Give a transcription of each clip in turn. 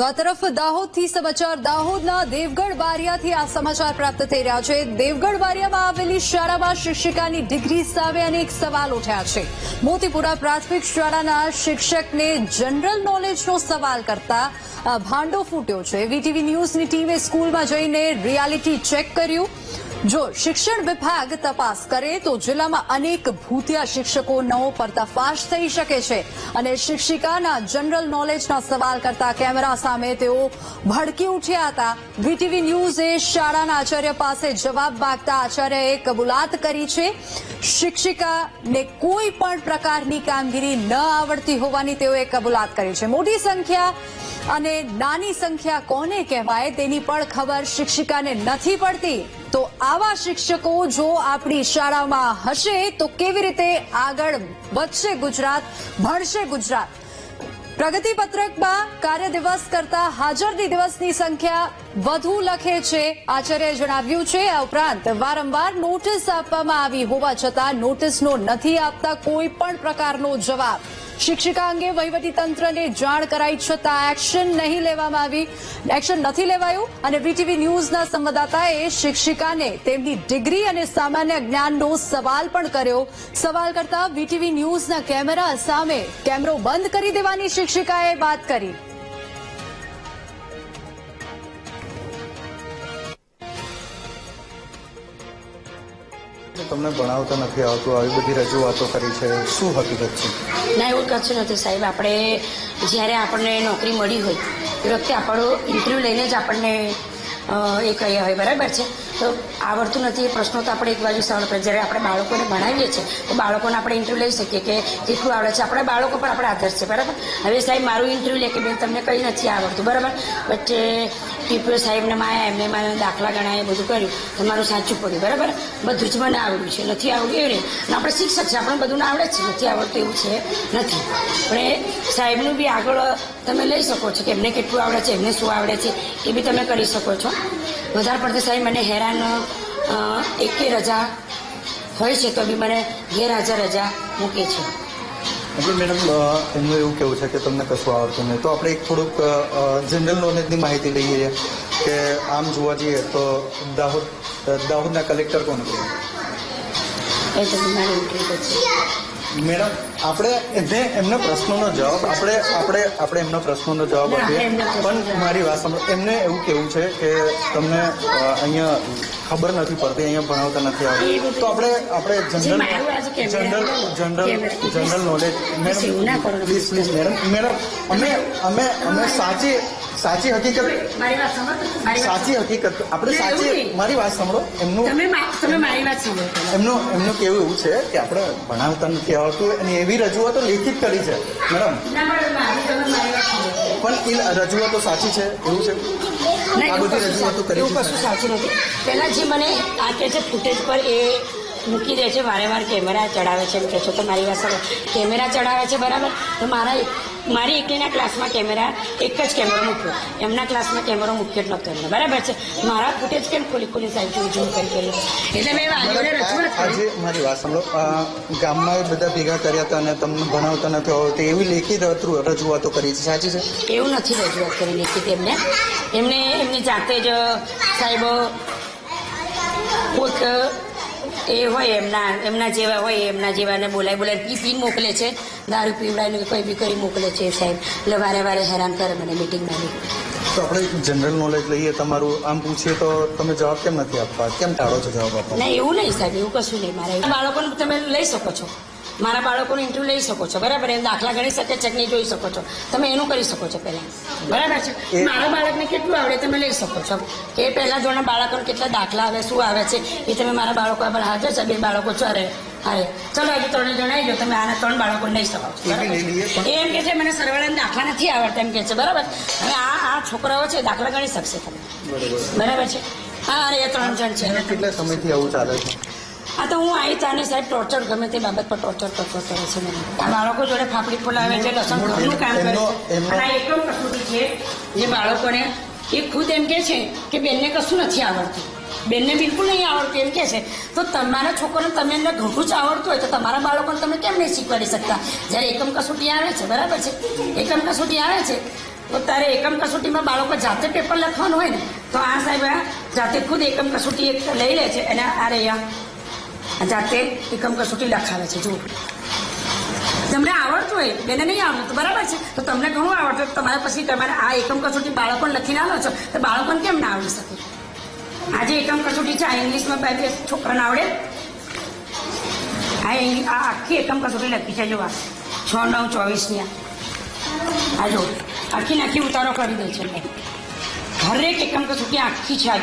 તો આ તરફ દાહોદથી સમાચાર. દાહોદના દેવગઢ બારિયાથી આ સમાચાર પ્રાપ્ત થઈ રહ્યા છે. દેવગઢ બારિયામાં આવેલી શાળામાં શિક્ષિકાની ડિગ્રી સામે અનેક સવાલ ઉઠ્યા છે. મોતીપુરા પ્રાથમિક શાળાના શિક્ષકને જનરલ નોલેજનો સવાલ કરતા ભાંડો ફૂટ્યો છે. વીટીવી ન્યૂઝની ટીમે સ્કૂલમાં જઈને રિયાલિટી ચેક કર્યું. જો શિક્ષણ વિભાગ તપાસ કરે તો જિલ્લામાં અનેક ભૂતિયા શિક્ષકોનો પર્દાફાશ થઈ શકે છે અને શિક્ષિકાના જનરલ નોલેજના સવાલ કરતા કેમેરા સામે તેઓ ભડકી ઉઠ્યા હતા. વીટીવી ન્યૂઝે શાળાના આચાર્ય પાસે જવાબ માંગતા આચાર્યએ કબૂલાત કરી છે, શિક્ષિકાને કોઈ પણ પ્રકારની કામગીરી ન આવડતી હોવાની તેઓએ કબૂલાત કરી છે. મોટી સંખ્યા અને નાની સંખ્યા કોને કહેવાય તેની પણ ખબર શિક્ષિકાને નથી પડતી. તો આવા શિક્ષકો જો આપણી શાળામાં હશે તો કેવી રીતે આગળ વધશે ગુજરાત, ભણશે ગુજરાત? પ્રગતિ પત્રકમાં કાર્ય દિવસ કરતા હાજરની દિવસની સંખ્યા વધુ લખે છે આચાર્યએ જણાવ્યું છે. આ ઉપરાંત વારંવાર નોટિસ આપવામાં આવી હોવા છતાં નોટિસનો નથી આપતા કોઈ પણ પ્રકારનો જવાબ. શિક્ષિકા અંગે વહીવટી તંત્રને જાણ કરાઈ છતાં એક્શન નહીં લેવામાં આવી. એક્શન નથી લેવાયું અને વીટીવી ન્યૂઝના સંવાદદાતાએ શિક્ષિકાને તેમની ડિગ્રી અને સામાન્ય જ્ઞાનનો સવાલ પણ કર્યો. સવાલ કરતા વીટીવી ન્યૂઝના કેમેરા સામે કેમેરો બંધ કરી દેવાની શિક્ષિકાએ વાત કરી. તમને ભણાવતા નથી આવતું, આવી બધી રજૂઆતો કરી છે. શું હકીકત છે? ના, એવું કશું નથી સાહેબ. આપણે જ્યારે આપણને નોકરી મળી હોય, એ વખતે આપણો ઇન્ટરવ્યૂ લઈને જ આપણને એ કહ્યા હોય. બરાબર છે? તો આવડતું નથી એ પ્રશ્નો તો આપણે એક બાજુ સવાલ કરીએ. જ્યારે આપણે બાળકોને ભણાવીએ છીએ, તો બાળકોને આપણે ઇન્ટરવ્યૂ લઈ શકીએ કે કેટલું આવડે છે? આપણા બાળકો પર આપણે આધાર છે. બરાબર? હવે સાહેબ, મારું ઇન્ટરવ્યૂ લે કે બેન તમને કંઈ નથી આવડતું. બરાબર? વચ્ચે ટીપીઓ સાહેબને માયા, એમને મારા દાખલા ગણાય બધું કર્યું. તમારું સાચું પડ્યું, બરાબર? બધું જ મને આવડ્યું છે. નથી આવડ્યું એવું નહીં. આપણે શિક્ષક છે આપણે બધું આવડે છે. નથી આવડતું એવું છે નથી. પણ એ સાહેબનું બી આગળ તમે લઈ શકો છો કે એમને કેટલું આવડે છે, એમને શું આવડે છે, એ બી તમે કરી શકો છો. વધારે પડતા સાહેબ મને હેરાન એકે રજા હોય છે, તો બી મને ગેરહાજર રજા મૂકે છે. એટલે મેડમ એમનું એવું કેવું છે કે તમને કશું આવડતું નહીં. તો આપણે એક થોડુંક જનરલ નોલેજની માહિતી લઈએ કે આમ જોવા જઈએ તો દાહોદ દાહોદના કલેક્ટર કોણ છે એ મેડમ આપણે એમને એમના પ્રશ્નોનો જવાબ આપણે આપણે આપણે એમના પ્રશ્નોનો જવાબ આપીએ. પણ મારી વાત સાંભળો એમને એવું કેવું છે કે તમને અહીંયા ખબર નથી પડતી અહીંયા ભણાવતા નથી આવતું. તો આપણે આપણે general general general general knowledge madam please please madam madam અમે અમે અમે સાચી સાચી હકીકત મારી વાત સાંભળો સાચી હકીકત. આપણે સાચી. મારી વાત સાંભળો. એમનું તમે તમે મારી વાત સાંભળો એમનું એમનું કેવું એવું છે કે આપણે ભણાવતા નથી આવડતું અને એવી રજૂઆતો લેખિત કરી છે. મેડમ. પણ એ રજૂઆતો સાચી છે? એવું છે? આ બધી રજૂઆતો કરી કશું સાચું નથી. પહેલા જે મને આ કે છે ફૂટેજ પર એ મૂકી દે છે વારે વાર કેમેરા ચડાવે છે એમ કહે છે. તો મારી પાસે કેમેરા ચડાવે છે બરાબર? તો મારા મારી એકલીના ક્લાસમાં કેમેરા એક જ કેમેરો મૂક્યો. એમના ક્લાસમાં કેમેરો મૂક્યો જ એમને બરાબર છે? મારા ફૂટેજ કેમ ખોલી ખોલી સાહેબ જોઈ જોઈ કરી કરી એટલે મેં વાલીઓને રજૂઆત આજે મારી વાત સાંભળો. ગામમાં બધા ભેગા કર્યા હતા અને તમને ભણાવતા નથી આવડતું. એવી લેખિત રજૂ- રજૂઆતો કરી છે. સાચી છે? એવું નથી રજૂઆત કરી લેખિત એમને. એમને એમની જાતે જ સાહેબ એ હોય એમના એમના જેવા હોય એમના જેવાને બોલાય બોલાય પી પીને મોકલે છે. દારૂ પીવડાવીને કોઈ બી કરી મોકલે છે સાહેબ. એટલે વારે વારે હેરાન કરે મને મિટિંગમાં તો આપણે જનરલ નોલેજ લઈએ તમારું આમ પૂછીએ તો તમે જવાબ કેમ નથી આપવા કેમ ટાળો છો જવાબ આપવા ના એવું નહીં સાહેબ એવું કશું નહીં. મારા બાળકોને તમે લઈ શકો છો. મારા બાળકોનું ઇન્ટરવ્યુ લઈ શકો છો. બરાબર? એમ દાખલા ગણી શકે છે કે નહીં જોઈ શકો છો. તમે એનું કરી શકો છો પહેલાં. બરાબર છે? મારા બાળકને કેટલું આવડે તમે લઈ શકો છો. કે પહેલાં ધોરણના બાળકોને કેટલા દાખલા આવે શું આવે છે એ તમે મારા બાળકો પર હાજર છે બે બાળકો છો અરે અરે ચલો હજુ ત્રણે જણાવી દો તમે આના ત્રણ બાળકો લઈ શકો છો? એમ કે છે મને સરવાળાના દાખલા નથી આવડતા એમ કે છે. બરાબર? હવે આ આ છોકરાઓ છે દાખલા ગણી શકશે તમે. બરાબર. છે? હા અરે એ ત્રણ જણ છે. અને કેટલા સમયથી આવું ચાલે છે? આ તો હું આવી તાને સાહેબ ટોર્ચર ગમે તે બાબત પર ટોર્ચર કરતો કરે છે મને. આ બાળકો જોડે ફાફડી ફોલાવે છે લસણ ઘરનું કામ કરે છે. અને આ એટલો કસૂરી છે જે બાળકોને એ ખુદ એમ કે છે કે બેનને કશું નથી આવડતું. બેનને બિલકુલ નહીં આવડતું એમ કે છે. તો તમારા છોકરાને તમે એમને ઘણું જ આવડતું હોય તો તમારા બાળકોને તમે કેમ નહીં શીખવાડી શકતા? જ્યારે એકમ કસોટી આવે છે બરાબર છે? એકમ કસોટી આવે છે તો તારે એકમ કસોટીમાં બાળકો જાતે પેપર લખવાનું હોય ને તો આ સાહેબ જાતે ખુદ એકમ કસોટી એક લઈ લે છે અને આ રહ્યા. જાતે એકમ કસોટી લખાવે છે, જુઓ. તમને આવડતું હોય, બેને નહીં આવડતું બરાબર છે. તો તમને ઘણું આવડતું. તમારે પછી તમારે આ એકમ કસોટી બાળકોને લખીને આવો છો, તો બાળકોને કેમ ના આવડી શકે? આજે એકમ કસોટી છે, આ ઇંગ્લિશમાં બે છોકરાને આવડે. આ આ આખી એકમ કસોટી લખી છે જો આ. છ નવ ચોવીસની આ. જો આખી નાખી ઉતારો કરી દે છે હરેક એકમ કસોટી આખી છે આ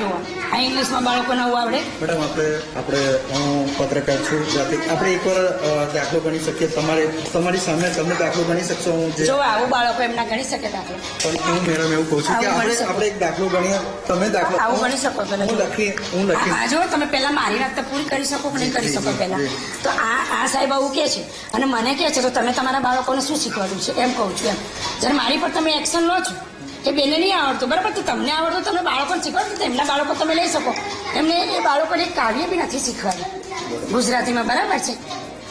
આ ઇંગ્લિશમાં બાળકોને આવું આવડે? મેડમ આપણે આપણે હું પત્રકાર છું. જાતે આપણે એકવાર દાખલો ગણી શકીએ. તમારે તમારી સામે તમે દાખલો ગણી શકશો હું જો આવું બાળકો એમના ગણી શકે દાખલો. પણ હું મેડમ એવું કહું છું કે આપણે આપણે એક દાખલો ગણીએ. તમે દાખલો આવું ગણી શકો પેલા હું લખી હું લખી આ જો તમે પહેલા મારી વાત તો પૂરી કરી શકો કે નહીં કરી શકો પહેલા. તો આ આ સાહેબ આવું કે છે. અને મને કહે છે તો તમે તમારા બાળકોને શું શીખવાડ્યું છે? એમ કહું છું એમ. જ્યારે મારી પર તમે એક્શન લો છો કે બેને નહીં આવડતું બરાબર? તો તમને આવડતું તમે બાળકોને શીખવાડો તો એમના બાળકો તમે લઈ શકો. એમને એ બાળકોને એક કાવ્ય બી નથી શીખવાડ્યું. ગુજરાતીમાં બરાબર છે.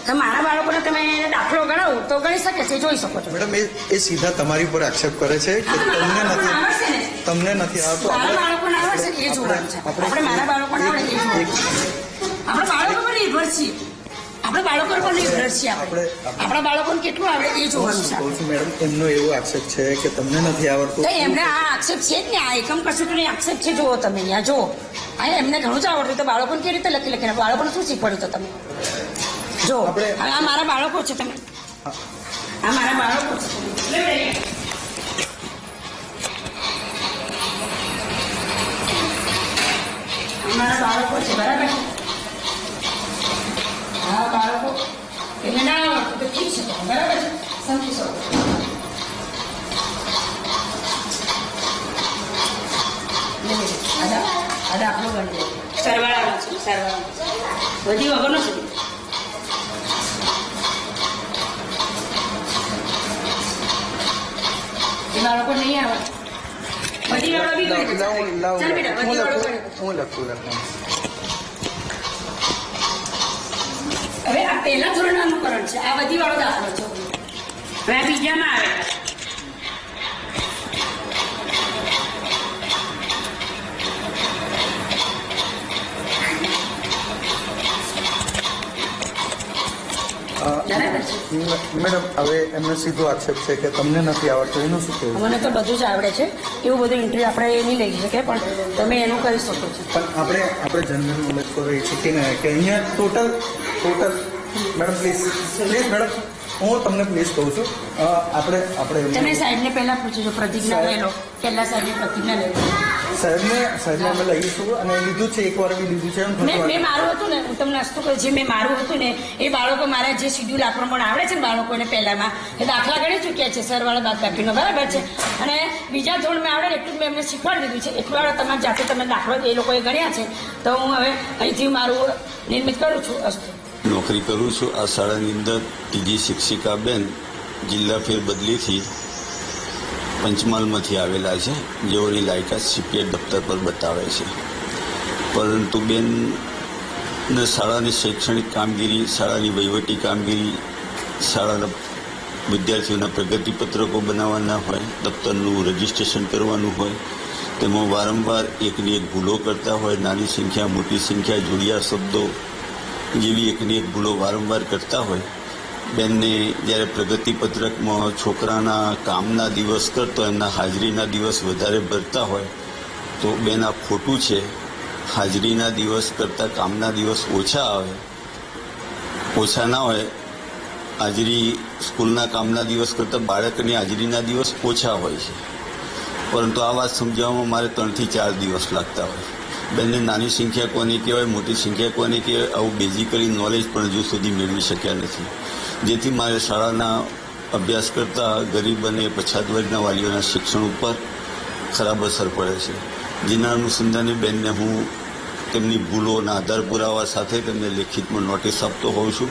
તો મારા બાળકોને તમે દાખલો ગણાવો તો ગણી શકે છે જોઈ શકો છો. મેડમ એ એ સીધા તમારી ઉપર આક્ષેપ કરે છે કે તમને નથી તમને નથી આવતો મારા બાળકોને આવડશે એ જોવાનું છે. આપણે મારા બાળકોને આવડે એ જોવાનું આપણે બાળકો પર નિર્ભર છીએ. આપણે બાળકોને પણ નિર્ભર છીએ આપણે. બાળકોને કેટલું આવડે એ જોવાનું છે. મેડમ એમનો એવો આક્ષેપ છે કે તમને નથી આવડતું. એમને આ આક્ષેપ છે જ ને આ એકમ કસોટીની આક્ષેપ છે જુઓ તમે અહીંયા જુઓ. આ એમને ઘણું જ આવડતું તો બાળકોને કેવી રીતે લખી લખીને બાળકોને શું શીખવાડ્યું તો તમે? જો આ મારા બાળકો છે તમે. આ મારા બાળકો છે. મારા બાળકો છે બરાબર આ બાળકો એને ના આવડતું તો ઠીક છે તો બરાબર છે? સમજી શકો. આદા આદા આપણો સરવાળાનો છે સરવાળાનો. બધી વગરનો છે? એ બાળકો નહીં આવે. બધી વાળો બી ચાલ બેટા બધી વાળો હું લખું લખું. હવે આ પહેલા ધોરણનું અનુકરણ છે. આ બધી વાળો દાખલો છે. હવે આ બીજામાં આવે. મેડમ હવે એમનો સીધો આક્ષેપ છે કે તમને નથી આવડતું એનું શું કહેવું? મને તો બધું જ આવડે છે. એવું બધું ઇન્ટરવ્યુ આપણે નહીં લઈ શકીએ પણ તમે એનું કરી શકો છો. પણ આપણે આપણે જનરલ નોલેજ પર રહી શકીએ ને કે અહીંયા total total madam please please madam હું તમને પ્લીઝ કહું છું આપણે આપણે તમે સાહેબને પહેલા પૂછજો પ્રતિજ્ઞા લઈ લો. પહેલા સાહેબને પ્રતિજ્ઞા લઈ લો. સાહેબને સાહેબને અમે લઈશું અને લીધું છે એકવાર બી લીધું છે મેં મેં મારું હતું ને હું તમને અસ્તુ જે મેં મારું હતું ને એ બાળકો મારા જે શિડ્યુલ આ પ્રમાણે આવડે છે ને બાળકોને પહેલામાં એ દાખલા ગણી ચૂક્યા છે સરવાળા બાદ બરાબર છે? અને બીજા ધોરણમાં આવડે ને એટલું મેં એમને શીખવાડી દીધું છે. એટલું આવડે તમારે જાતે તમે દાખલો એ લોકોએ ગણ્યા છે. તો હું હવે અહીંથી મારું નિર્મિત કરું છું અસ્તુ. નોકરી કરું છું. આ શાળાની અંદર ત્રીજી શિક્ષિકા બેન જિલ્લા ફેરબદલીથી પંચમહાલમાંથી આવેલા છે, જેઓની લાયકાત સીપીએફ દફતર પર બતાવે છે. પરંતુ બેન ને શાળાની શૈક્ષણિક કામગીરી, શાળાની વહીવટી કામગીરી, શાળાના વિદ્યાર્થીઓના પ્રગતિપત્રકો બનાવવાના હોય, દફતરનું રજીસ્ટ્રેશન કરવાનું હોય, તેમાં વારંવાર એકની એક ભૂલો કરતા હોય, નાની સંખ્યા, મોટી સંખ્યા, જોડિયા શબ્દો જેવી એકની એક ભૂલો વારંવાર કરતા હોય બેનને જ્યારે પ્રગતિપત્રકમાં છોકરાના કામના દિવસ કરતો, એમના હાજરીના દિવસ વધારે ભરતા હોય, તો બેન આ ખોટું છે. હાજરીના દિવસ કરતાં કામના દિવસ ઓછા આવે. ઓછા ના હોય, હાજરી સ્કૂલના કામના દિવસ કરતાં બાળકની હાજરીના દિવસ ઓછા હોય છે. પરંતુ આ વાત સમજાવવામાં મારે ત્રણથી ચાર દિવસ લાગતા હોય બેનને નાની સંખ્યા કોની કહેવાય, મોટી સંખ્યા કોની કહેવાય, આવું બેઝિકલી નોલેજ પણ હજુ સુધી મેળવી શક્યા નથી. જેથી મારે શાળાના અભ્યાસ કરતા ગરીબ અને પછાત વર્ગના વાલીઓના શિક્ષણ ઉપર ખરાબ અસર પડે છે. જેના અનુસંધાને બેનને હું તેમની ભૂલોના આધાર પુરાવા સાથે તેમને લેખિતમાં નોટિસ આપતો હોઉં છું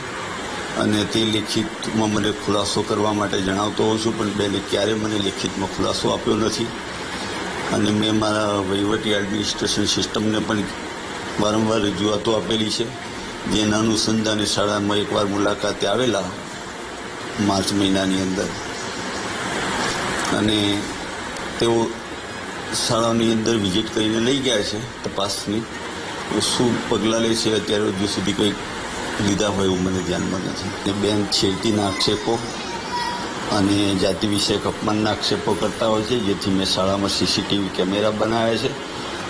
અને તે લેખિતમાં મને ખુલાસો કરવા માટે જણાવતો હોઉં છું, પણ બેને ક્યારેય મને લેખિતમાં ખુલાસો આપ્યો નથી. અને મેં મારા વહીવટી એડમિનિસ્ટ્રેશન સિસ્ટમને પણ વારંવાર રજૂઆતો આપેલી છે. જેના અનુસંધાને શાળામાં એકવાર મુલાકાતે આવેલા માર્ચ મહિનાની અંદર. અને તેઓ શાળાની અંદર વિઝિટ કરીને લઈ ગયા છે તપાસની. શું પગલાં લે છે અત્યારે હજુ સુધી કંઈક લીધા હોય એવું મને ધ્યાનમાં નથી. ને બેન છેડતીના આક્ષેપો અને જાતિ વિષયક અપમાનના આક્ષેપો કરતા હોય છે, જેથી મેં શાળામાં સીસીટીવી કેમેરા બનાવ્યા છે.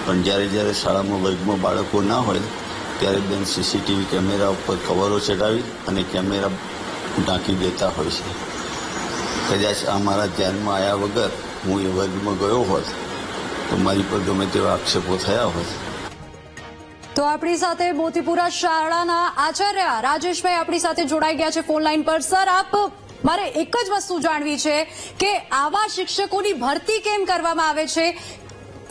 પણ જ્યારે જ્યારે શાળામાં વર્ગમાં બાળકો ના હોય, ત્યારે બેન સીસીટીવી કેમેરા ઉપર કવરો ચડાવી અને કેમેરા ઢાંકી દેતા હોય છે. કદાચ આ મારા ધ્યાનમાં આવ્યા વગર હું એ વર્ગમાં ગયો હોત, તો મારી પર ગમે તેવા આક્ષેપો થયા હોત. તો આપણી સાથે મોતીપુરા શાળાના આચાર્ય રાજેશભાઈ આપણી સાથે જોડાઈ ગયા છે ફોન લાઈન પર. સર, આપ મારે એક જ વસ્તુ જાણવી છે કે આવા શિક્ષકોની ભરતી કેમ કરવામાં આવે છે?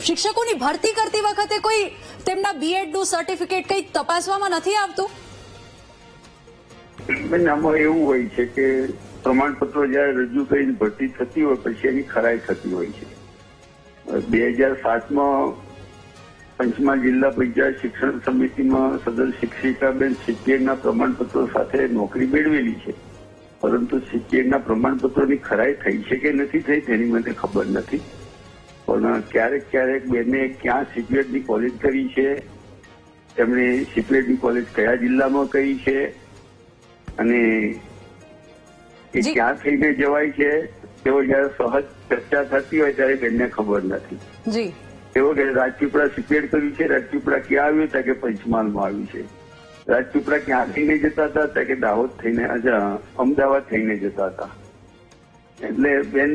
શિક્ષકોની ભરતી કરતી વખતે કોઈ તેમના બીએડનું સર્ટિફિકેટ કંઈ તપાસવામાં નથી આવતું? આમાં એવું હોય છે કે પ્રમાણપત્રો જયારે રજૂ કરીને ભરતી થતી હોય પછી એની ખરાઈ થતી હોય છે. બે હજાર સાતમાં પંચમહાલ જિલ્લા પંચાયત શિક્ષણ સમિતિમાં સદર શિક્ષિકાબેન સીપીએડના પ્રમાણપત્રો સાથે નોકરી મેળવેલી છે. પરંતુ સીપીએડના પ્રમાણપત્રોની ખરાઈ થઈ છે કે નથી થઈ તેની મને ખબર નથી. પણ ક્યારેક ક્યારેક બેને ક્યાં સીપીએડની કોલેજ કરી છે તેમણે સીપીએડની કોલેજ કયા જિલ્લામાં કરી છે અને એ ક્યાં થઈને જવાય છે તેઓ જયારે સહજ ચર્ચા થતી હોય ત્યારે બેનને ખબર નથી. તેઓ કે રાજપીપળા સિપેડ કર્યું છે રાજપીપળા ક્યાં આવ્યું ત્યાં કે પંચમહાલમાં આવ્યું છે? રાજપીપળા ક્યાં થઈને જતા હતા? કે દાહોદ થઈને અમદાવાદ થઈને જતા હતા. એટલે બેન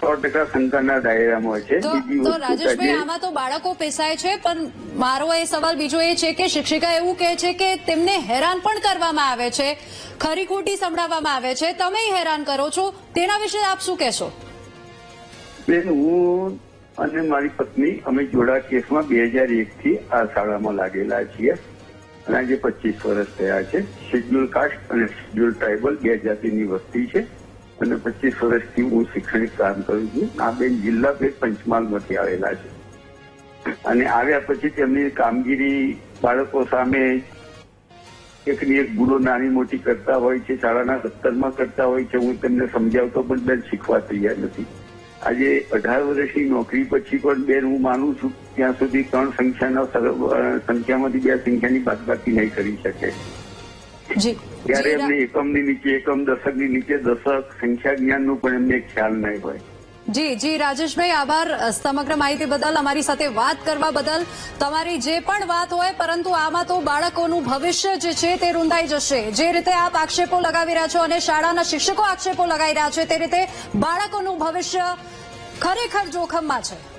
સો ટકા શંકાના દાયરામાં છે. તો રાજેશભાઈ આમાં તો બાળકો પેસાય છે પણ મારો એ સવાલ બીજો એ છે કે શિક્ષિકા એવું કહે છે કે તેમને હેરાન પણ કરવામાં આવે છે ખરી ખોટી સંભળાવવામાં આવે છે. તમે હેરાન કરો છો. તેના વિશે આપ શું કહેશો? બેન હું અને મારી પત્ની અમે જોડા કેસમાં બે હજાર એક થી આ શાળામાં લાગેલા છીએ. આજે પચીસ વર્ષ થયા છે. શેડ્યુલ કાસ્ટ અને શેડ્યુલ ટ્રાઇબલ બે જાતિની વસ્તી છે. અને પચીસ વર્ષથી હું શૈક્ષણિક કામ કરું છું. આ બેન જિલ્લા પેટ પંચમહાલમાંથી આવેલા છે. અને આવ્યા પછી તેમની કામગીરી બાળકો સામે એકની એક ભૂલો નાની મોટી કરતા હોય છે, શાળાના દફતરમાં કરતા હોય છે. હું તેમને સમજાવતો પણ બેન શીખવા તૈયાર નથી. આજે અઢાર વર્ષની નોકરી પછી પણ બેન હું માનું છું ત્યાં સુધી ત્રણ સંખ્યાના સંખ્યામાંથી બે સંખ્યાની બાદબાકી નહીં કરી શકે. ત્યારે એમને એકમની નીચે એકમ દશકની નીચે દશક સંખ્યા જ્ઞાનનું પણ એમને ખ્યાલ નહીં હોય. જી જી, રાજેશભાઈ, આભાર. સમગ્ર માહિતી બદલ, અમારી સાથે વાત કરવા બદલ. તમારી જે પણ વાત હોય, પરંતુ આમાં તો બાળકોનું ભવિષ્ય જે છે તે રૂંધાઈ જશે. જે રીતે આપ આક્ષેપો લગાવી રહ્યા છો અને શાળાના શિક્ષકો આક્ષેપો લગાવી રહ્યા છે, તે રીતે બાળકોનું ભવિષ્ય ખરેખર જોખમમાં છે.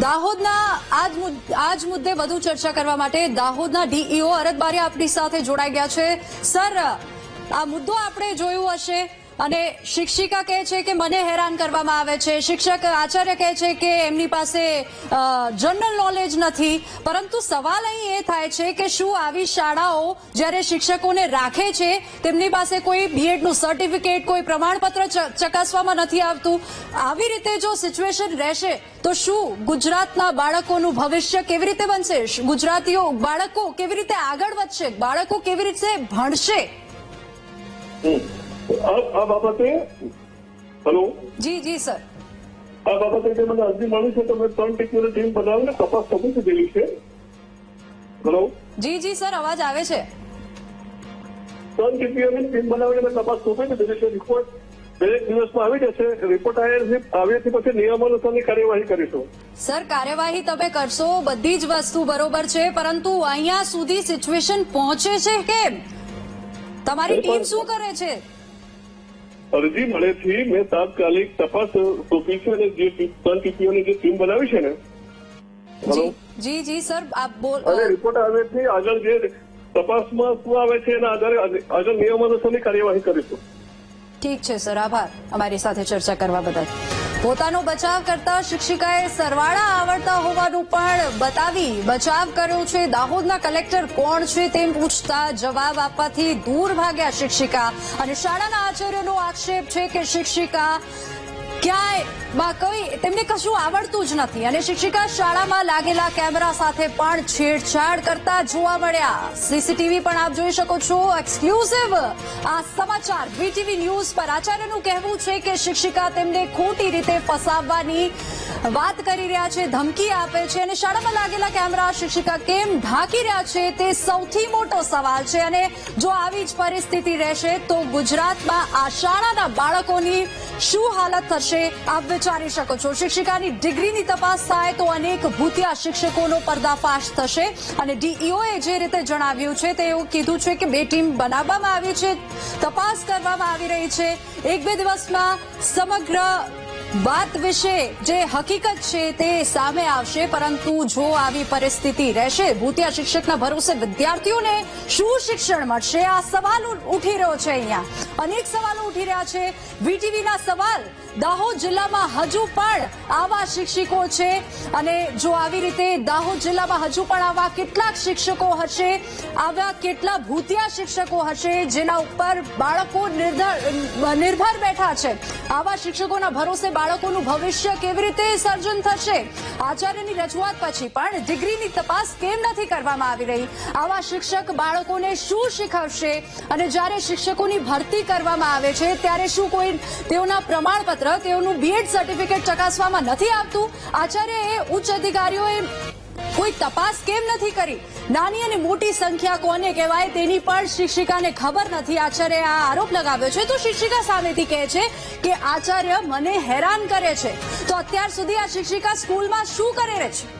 દાહોદના આજ મુદ- આજ મુદ્દે વધુ ચર્ચા કરવા માટે દાહોદના ડીઈઓ અરદબારી આપણી સાથે જોડાઈ ગયા છે. સર આ મુદ્દો આપણે જોયું હશે અને શિક્ષિકા કહે છે કે મને હેરાન કરવામાં આવે છે. શિક્ષક આચાર્ય કહે છે કે એમની પાસે જનરલ નોલેજ નથી. પરંતુ સવાલ અહીં એ થાય છે કે શું આવી શાળાઓ જ્યારે શિક્ષકોને રાખે છે, તેમની પાસે કોઈ બીએડનું સર્ટિફિકેટ કોઈ પ્રમાણપત્ર ચકાસવામાં નથી આવતું. આવી રીતે જો સિચ્યુએશન રહેશે, તો શું ગુજરાતના બાળકોનું ભવિષ્ય કેવી રીતે બનશે? ગુજરાતીઓ, બાળકો કેવી રીતે આગળ વધશે? બાળકો કેવી રીતે ભણશે? આ બાબતે? હલો? જી જી સર. આ બાબતે જે મને અરજી મળી છે તો મેં ત્રણ ટીકીઓની ટીમ બનાવીને તપાસ સોંપી દીધેલી છે. હલો? જી જી સર અવાજ આવે છે. ત્રણ ટીકીઓની ટીમ બનાવીને મેં તપાસ સોંપી દીધી છે. રિપોર્ટ દરેક દિવસમાં આવી જશે. રિપોર્ટ આવ્યા આવ્યાથી પછી નિયમાનુસારની કાર્યવાહી કરીશું. સર કાર્યવાહી તમે કરશો બધી જ વસ્તુ બરોબર છે પરંતુ અહીંયા સુધી સિચ્યુએશન પહોંચે છે કેમ? તમારી ટીમ શું કરે છે? અરજી મળેથી મેં તાત્કાલિક તપાસ સોંપી છે અને જે ટીકીઓની જે ટીમ બનાવી છે ને. જી જી સર આપ બોલ અને રિપોર્ટ આવ્યાથી આગળ જે તપાસમાં શું આવે છે એના આધારે આગળ નિયમાનુસારની કાર્યવાહી કરીશું. ઠીક છે સર આભાર. અમારી સાથે ચર્ચા કરવા બદલ. પોતાનો બચાવ કરતા શિક્ષિકાએ સરવાળા આવડતા હોવાનું પણ બતાવી બચાવ કર્યો છે. દાહોદના કલેક્ટર કોણ છે તેમ પૂછતા જવાબ આપવાથી દૂર ભાગ્યા શિક્ષિકા. અને શાળાના આચાર્યનો આક્ષેપ છે કે શિક્ષિકા ક્યાંય કઈ તેમને કશું આવડતું જ નથી અને શિક્ષિકા શાળામાં લાગેલા કેમેરા સાથે પણ છેડછાડ કરતા જોવા મળ્યા. સીસીટીવી પણ આપ જોઈ શકો છો. એક્સક્લુઝિવ આ સમાચાર બીટીવી ન્યૂઝ પર. આચાર્યનું કહેવું છે કે શિક્ષિકા તેમને ખોટી રીતે ફસાવવાની વાત કરી રહ્યા છે, ધમકી આપે છે અને શાળામાં લાગેલા કેમેરા શિક્ષિકા કેમ ઢાંકી રહ્યા છે તે સૌથી મોટો સવાલ છે અને જો આવી જ પરિસ્થિતિ રહેશે તો ગુજરાતમાં આ શાળાના બાળકોની શું હાલત થશે આપ વિચારી શકો છો. શિક્ષિકાની ડિગ્રીની તપાસ થાય તો અનેક ભૂતિયા શિક્ષકોનો પર્દાફાશ થશે. અને ડીઈઓએ જે રીતે જણાવ્યું છે તે એવું કીધું છે કે બે ટીમ બનાવવામાં આવી છે, તપાસ કરવામાં આવી રહી છે. એક બે દિવસમાં સમગ્ર વાત વિશે જે હકીકત છે તે સામે આવશે. પરંતુ જો આવી પરિસ્થિતિ રહેશે, ભૂતિયા શિક્ષકના ભરોસે વિદ્યાર્થીઓને શું શિક્ષણ મળશે? આ સવાલ ઉઠી રહ્યો છે અહીંયા. અનેક સવાલો ઉઠી રહ્યા છે. વીટીવીના સવાલ દાહોદ જિલ્લામાં હજુ પણ આવા શિક્ષકો છે. અને જો આવી રીતે દાહોદ જિલ્લામાં હજુ પણ આવા કેટલાક શિક્ષકો હશે, આવા કેટલા ભૂતિયા શિક્ષકો હશે, જેના ઉપર બાળકો નિર્ભર બેઠા છે. આવા શિક્ષકોના ભરોસે બાળકોનું ભવિષ્ય કેવી રીતે સર્જન થશે? આચાર્યની રજૂઆત પછી પણ ડિગ્રીની તપાસ કેમ નથી કરવામાં આવી રહી? આવા શિક્ષક બાળકોને શું શીખવશે? અને જ્યારે શિક્ષકોની ભરતી કરવામાં આવે છે, ત્યારે શું કોઈ તેઓના પ્રમાણપત્ર તેઓનું બીએડ સર્ટિફિકેટ ચકાસવામાં નથી આવતું. આચાર્યએ ઉચ્ચ અધિકારીઓએ કોઈ તપાસ કેમ નથી કરી? નાની અને મોટી સંખ્યા કોને કહેવાય તેની પણ શિક્ષિકાને ખબર નથી. આચાર્ય આ આરોપ લગાવ્યો છે. તો શિક્ષિકા સામેથી કહે છે કે આચાર્ય મને હેરાન કરે છે. તો અત્યાર સુધી આ શિક્ષિકા સ્કૂલમાં શું કરે છે?